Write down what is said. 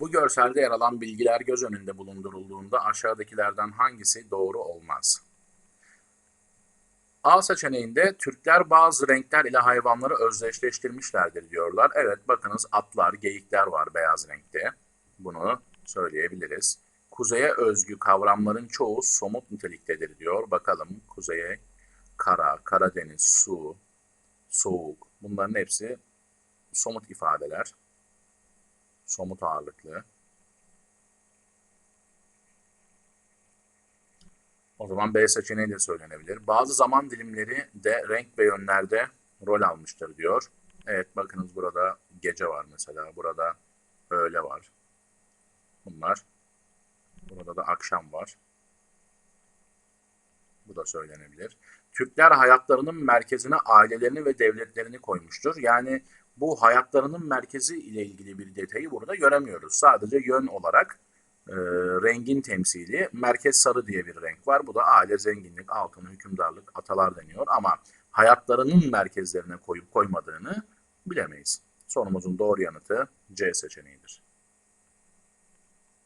Bu görselde yer alan bilgiler göz önünde bulundurulduğunda aşağıdakilerden hangisi doğru olmaz? A seçeneğinde Türkler bazı renkler ile hayvanları özdeşleştirmişlerdir diyorlar. Evet bakınız atlar, geyikler var beyaz renkte. Bunu söyleyebiliriz. Kuzeye özgü kavramların çoğu somut niteliktedir diyor. Bakalım kuzeye kara, Karadeniz, su, soğuk bunların hepsi somut ifadeler. Somut ağırlıklı. O zaman B seçeneği de söylenebilir. Bazı zaman dilimleri de renk ve yönlerde rol almıştır diyor. Evet bakınız burada gece var mesela. Burada öğle var. Bunlar. Burada da akşam var. Bu da söylenebilir. Türkler hayatlarının merkezine ailelerini ve devletlerini koymuştur. Yani bu hayatlarının merkezi ile ilgili bir detayı burada göremiyoruz. Sadece yön olarak e, rengin temsili merkez sarı diye bir renk var. Bu da aile, zenginlik, altın, hükümdarlık, atalar deniyor. Ama hayatlarının merkezlerine koyup koymadığını bilemeyiz. Sorumuzun doğru yanıtı C seçeneğidir.